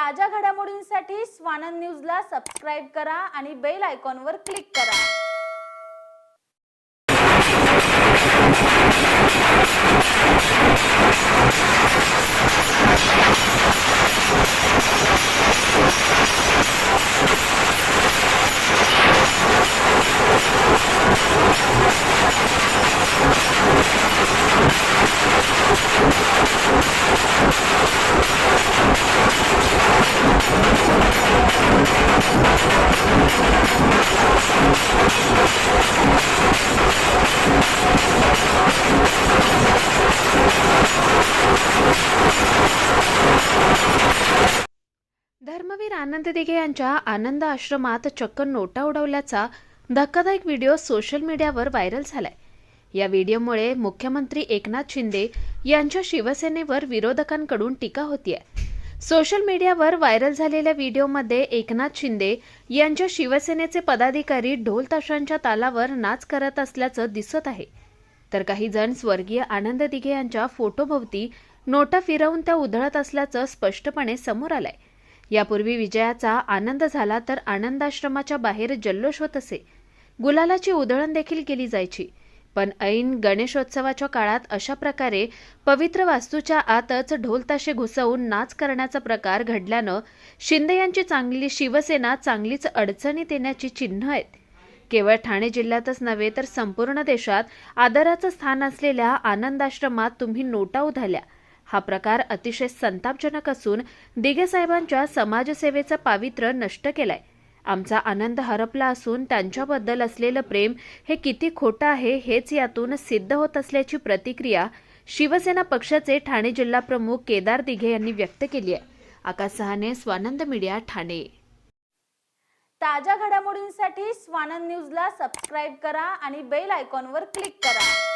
ताज्या घडामोडींसाठी स्वानंद न्यूजला सबस्क्राईब करा आणि बेल आयकॉनवर क्लिक करा. धर्मवीर आनंद दिघे यांच्या आनंद आश्रमात चक्क नोटा उडवल्याचा धक्कादायक व्हिडिओ सोशल मीडियावर व्हायरल झालाय. या व्हिडिओमुळे मुख्यमंत्री एकनाथ शिंदे यांच्या शिवसेनेवर विरोधकांकडून टीका होतीये. सोशल मीडियावर व्हायरल झालेल्या व्हिडिओमध्ये एकनाथ शिंदे यांच्या शिवसेनेचे पदाधिकारी ढोल ताशांच्या तालावर नाच करत असल्याचं दिसत आहे. तर काही जण स्वर्गीय आनंद दिघे यांच्या फोटोभोवती नोटा फिरवून त्या उधळत असल्याचं स्पष्टपणे समोर आलंय. यापूर्वी विजयाचा आनंद झाला तर आनंदाश्रमाच्या बाहेर जल्लोष होत असे. गुलालाची उधळण देखील केली जायची. पण ऐन गणेशोत्सवाच्या काळात अशा प्रकारे पवित्र वास्तूच्या आतच ढोलताशे घुसवून नाच करण्याचा प्रकार घडल्यानं शिंदे यांची चांगली शिवसेना चांगलीच अडचणीत येण्याची चिन्ह आहेत. केवळ ठाणे जिल्ह्यातच नव्हे तर संपूर्ण देशात आदराचं स्थान असलेल्या आनंदाश्रमात तुम्ही नोटा उधाल्या हा प्रकार अतिशय संतापजनक असून दिघे साहेबांच्या समाजसेवेचं पावित्र्य नष्ट केलंय. आमचा आनंद हरपला असून त्यांच्याबद्दल असलेलं प्रेम हे किती खोटं आहे हेच यातून सिद्ध होत असल्याची प्रतिक्रिया शिवसेना पक्षाचे ठाणे जिल्हा प्रमुख केदार दिघे यांनी व्यक्त केली आहे. आकाश सहाने स्वानंद मीडिया ठाणे. ताज्या घडामोडींसाठी स्वानंद न्यूजला सबस्क्राईब करा आणि बेल आयकॉनवर क्लिक करा.